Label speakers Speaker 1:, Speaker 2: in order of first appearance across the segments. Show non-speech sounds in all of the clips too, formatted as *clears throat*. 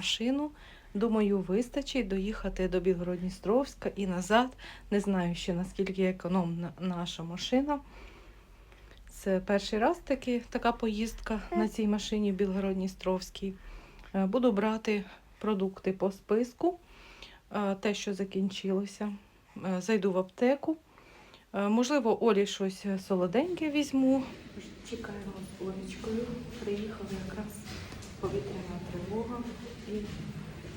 Speaker 1: Машину. Думаю, вистачить доїхати до Білгородністровська і назад. Не знаю ще наскільки економна наша машина. Це перший раз таки, така поїздка на цій машині в Білгородністровській. Е, Буду брати продукти по списку, е, те, що закінчилося. Е, Зайду в аптеку. Можливо, Олі щось солоденьке візьму. Чекаємо з Олечкою. Приїхала якраз повітряна тривога і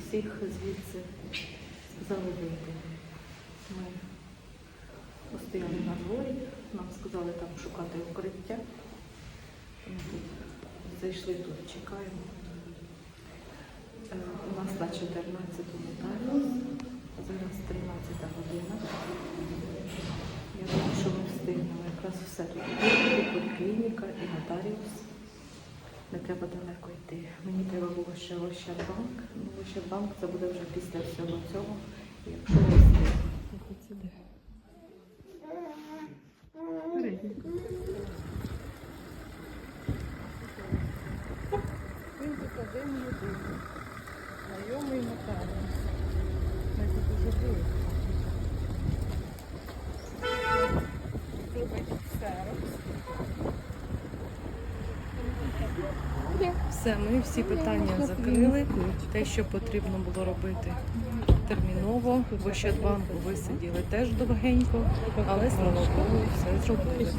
Speaker 1: всіх звідси сказали вийти. Ми постояли на дворі, нам сказали там шукати укриття. Зайшли тут, чекаємо. Е, У нас на 14-му нотаріус, зараз 13 година. Я думаю, що ми встигнемо якраз все тут. І поліклініка, і нотаріус. Не треба далеко йти. Мені треба було ще Ощадбанк. Ну, Ощадбанк це буде вже після всього цього. Якщо. Він тут один єдиний. Знайомий нотаріус. Ми тут уже були. Все, ми всі питання закрили. Те, що потрібно було робити терміново. В Ощадбанку висиділи теж довгенько, але слава Богу, все зробили.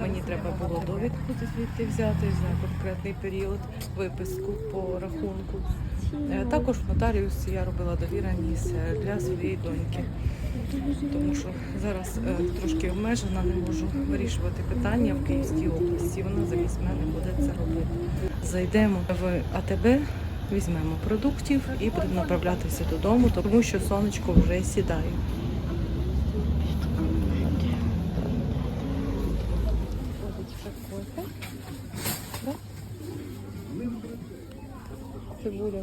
Speaker 1: Мені треба було довідку звідти взяти за конкретний період, виписку по рахунку. Е, Також в нотаріусі я робила довіреність е, для своєї доньки. Тому що зараз е, трошки обмежена, не можу вирішувати питання в Київській області. Вона замість мене буде це робити. Зайдемо в АТБ, візьмемо продуктів і будемо направлятися додому, тому що сонечко вже сідає.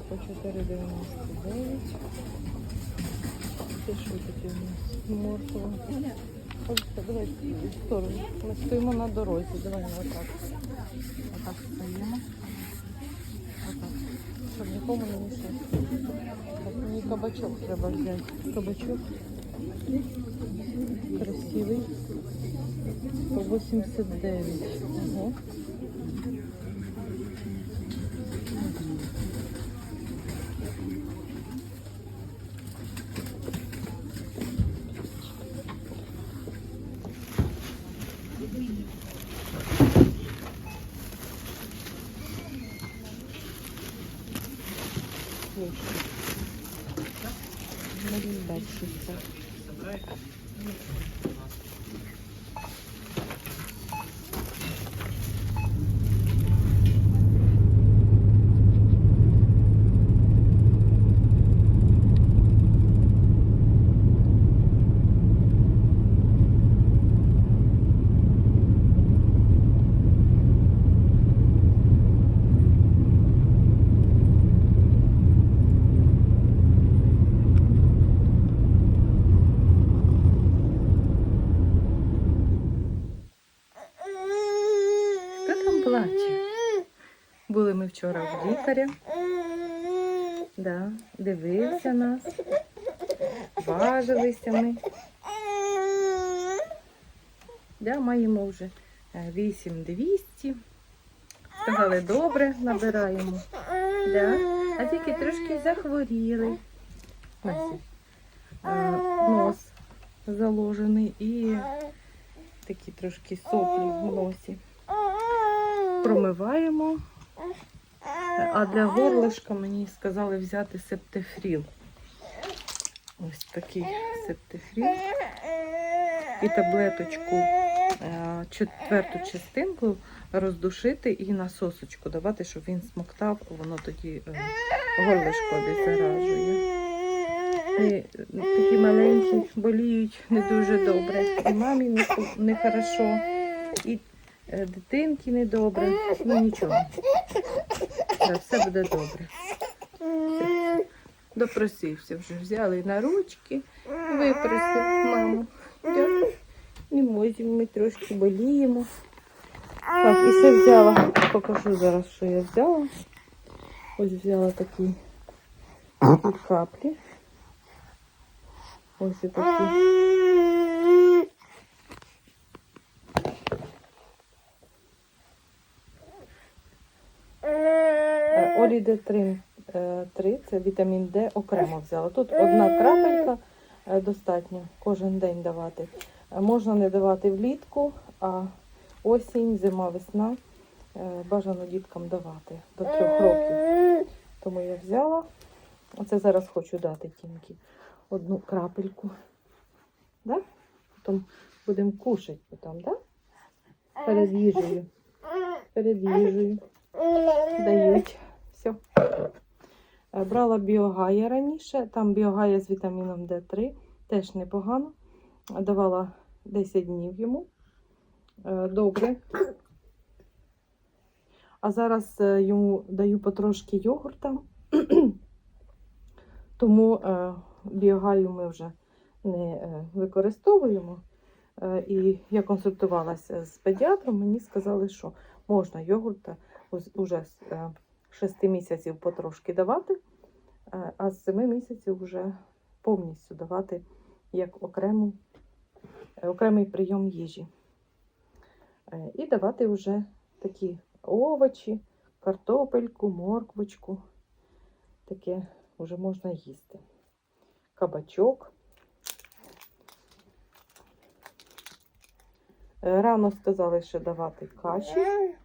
Speaker 1: По 4,99. Це що таке у нас? Морква. Ось, давай в сторону. Ми стоїмо на дорозі. Давай отак. Отак стоїмо. Отак. Щоб нікому не мішати. Так, мені кабачок треба взяти. Кабачок. Красивий. По 89. Ого. Марінбечниця. Лікаря. Да, дивився нас. Важилися ми. Да, маємо вже е, 8200. Сказали, добре, набираємо. Да. А тільки трошки захворіли. Е, Нос заложений і такі трошки соплі в носі. Промиваємо. А для горлишка мені сказали взяти септифріл. Ось такий септифріл. І таблеточку е, четверту частинку роздушити і на сосочку давати, щоб він смоктав, воно тоді е, горлишко обеззаражує. І е, такі маленькі боліють не дуже добре. І мамі не, не хорошо, і е, дитинки не добре. Ну нічого. Да, все буде добре. Допросився вже. Взяли на ручки, випросив маму. Можемо, ми трошки боліємо. Так, і ще взяла, покажу зараз, що я взяла. Ось взяла такий каплі. Ось і такі. Е, Д3 3 це вітамін Д окремо взяла. Тут одна крапелька е, достатньо кожен день давати. Е, Можна не давати влітку, а осінь, зима, весна е, бажано діткам давати до трьох років. Тому я взяла. Оце зараз хочу дати тінки одну крапельку. Да? Потім будемо кушати потім, да? Перед їжею. Перед їжею дають. Все. Брала біогая раніше, там біогая з вітаміном Д3, теж непогано. Давала 10 днів йому. Е, Добре. А зараз е, йому даю потрошки йогурта. *clears throat* Тому е, біогаю ми вже не використовуємо. І я консультувалася з педіатром, мені сказали, що можна йогурта уже 6 місяців потрошки давати, е, а з 7 місяців вже повністю давати як окрему, окремий прийом їжі. Е, І давати вже такі овочі, картопельку, морквочку. Таке вже можна їсти. Кабачок. Е, Рано сказали ще давати каші.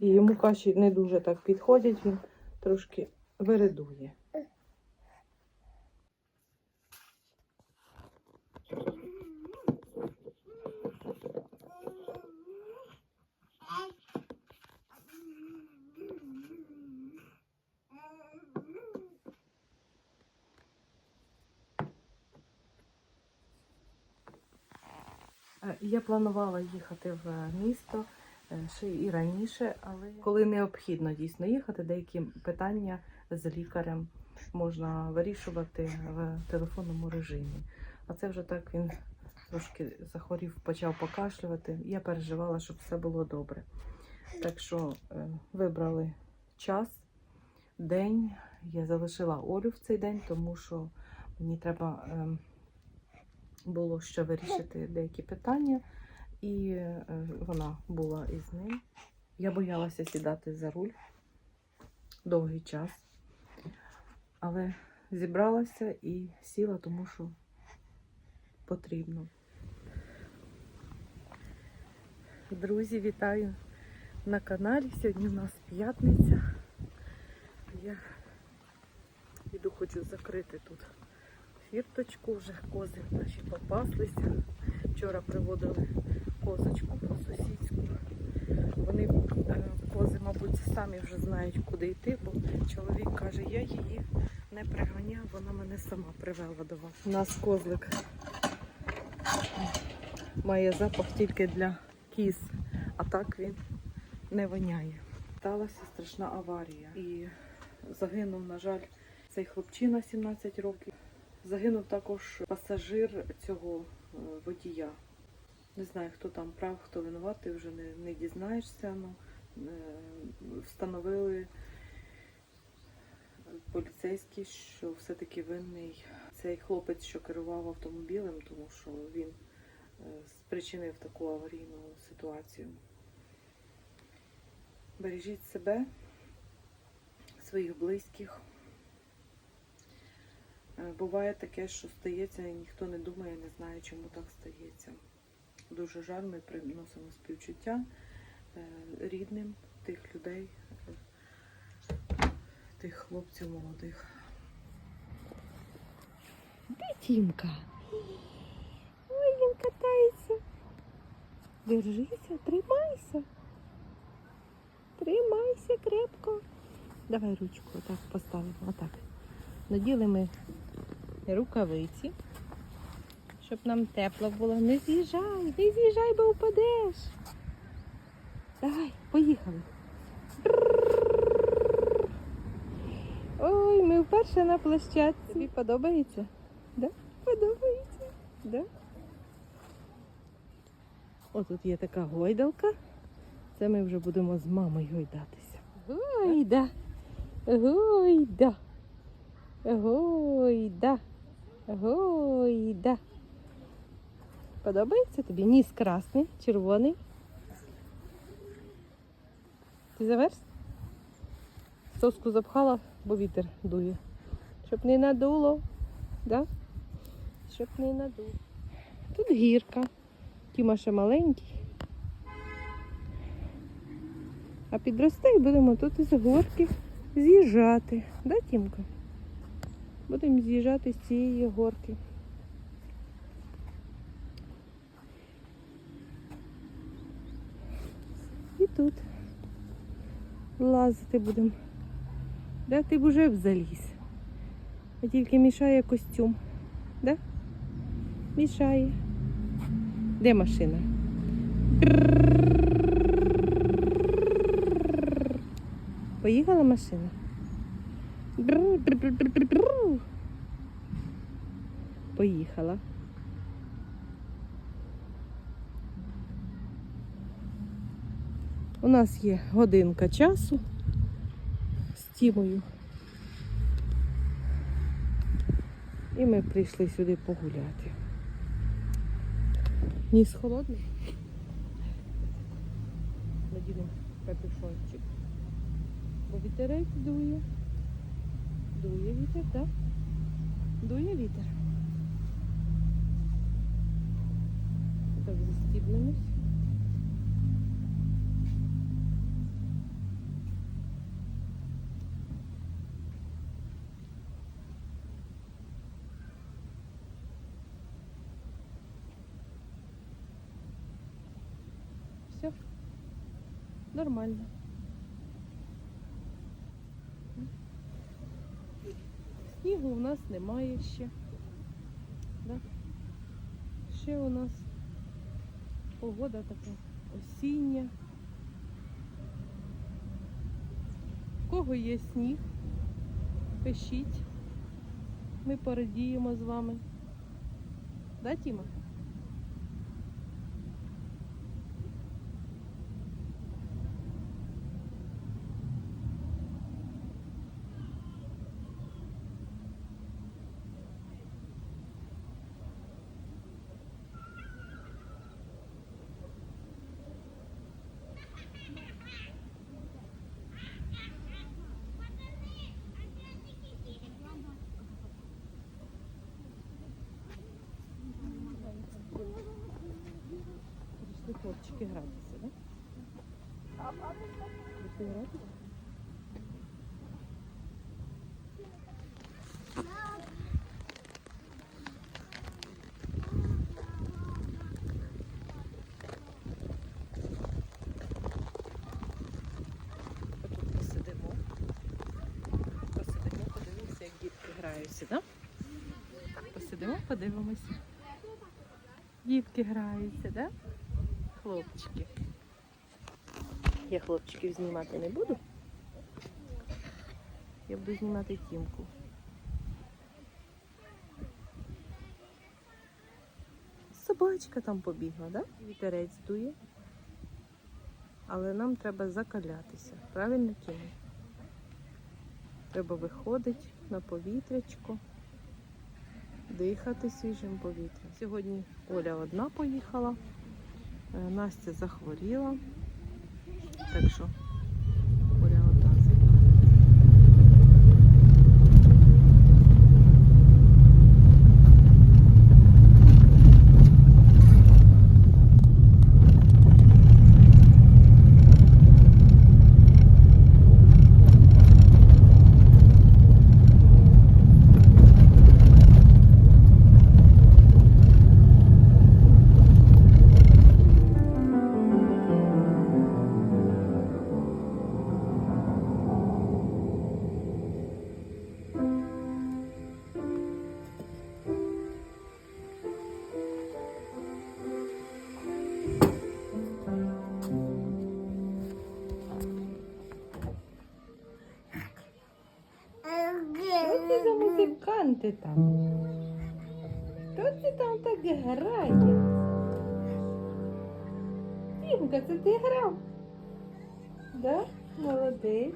Speaker 1: І йому каші не дуже так підходять, він трошки виридує. Е, Я планувала їхати в місто ще і раніше, але коли необхідно дійсно їхати, деякі питання з лікарем можна вирішувати в телефонному режимі. А це вже так він трошки захворів, почав покашлювати. Я переживала, щоб все було добре. Так що е, вибрали час, день. Я залишила Олю в цей день, тому що мені треба. ем, було ще вирішити деякі питання, і е, вона була із ним. Я боялася сідати за руль довгий час, але зібралася і сіла, тому що потрібно. Друзі, вітаю на каналі. Сьогодні у нас п'ятниця. Я іду, хочу закрити тут фірточку, вже кози наші попаслися. Вчора приводили козочку по сусідську. Вони е, кози, мабуть, самі вже знають, куди йти, бо чоловік каже, я її не приганяв, вона мене сама привела до вас. У нас козлик має запах тільки для кіз, а так він не воняє. Сталася страшна аварія. І загинув, на жаль, цей хлопчина 17 років. Загинув також пасажир цього е, водія. Не знаю, хто там прав, хто винуватий, вже не, не дізнаєшся. Ну, е, встановили поліцейські, що все-таки винний цей хлопець, що керував автомобілем, тому що він е, спричинив таку аварійну ситуацію. Бережіть себе, своїх близьких. Е, Буває таке, що стається, і ніхто не думає, не знає, чому так стається. Дуже жаль, ми приносимо співчуття е, рідним тих людей, тих хлопців молодих.
Speaker 2: Де Тімка? Ой, він катається. Держися, тримайся. Тримайся крепко. Давай ручку отак поставимо. Отак. Наділи ми рукавиці, щоб нам тепло було. Не з'їжджай, не з'їжджай, бо впадеш. Давай, поїхали. Ой, ми вперше на площадці. Тобі подобається? Да? Подобається? Да? О, тут є така гойдалка. Це ми вже будемо з мамою гойдатися. Гойда. Гойда.
Speaker 1: Гойда. Гойда. Подобається тобі? Ніс красний, червоний. Ти заверс? Соску запхала, бо вітер дує. Щоб не надуло. Да? Щоб не надуло. Тут гірка. Тіма ще маленький. А підросте і будемо тут із горки з'їжджати. Да, Тімка? Будемо з'їжджати з цієї горки. Тут лазити будемо. Да, ти б уже б заліз. А тільки мішає костюм. Да? Мішає. Де машина? Поїхала машина. Поїхала. У нас є годинка часу з Тімою. І ми прийшли сюди погуляти. Ніс холодний. Надінемо капюшончик. Бо вітерець дує. Дує вітер, так? Дує вітер. Так, застібнемось. Нормально. Снігу у нас немає ще. Да? Ще у нас погода така осіння. В кого є сніг, пишіть. Ми порадіємо з вами. Да, Тіма? Прийшли хлопчики гратися, да? Подивимося, як дітки граються, да? Так, посидимо, подивимося. Дітки граються, да? Хлопчики. Я хлопчиків знімати не буду. Я буду знімати тімку. Собачка там побігла, да? Вітерець дує. Але нам треба закалятися. Правильно Тіма? Треба виходити на повітрячко, дихати свіжим повітрям. Сьогодні Оля одна поїхала, Настя захворіла. Так що музиканти там? Хто це там так грає? Тімка, це ти грав? Да? Молодець.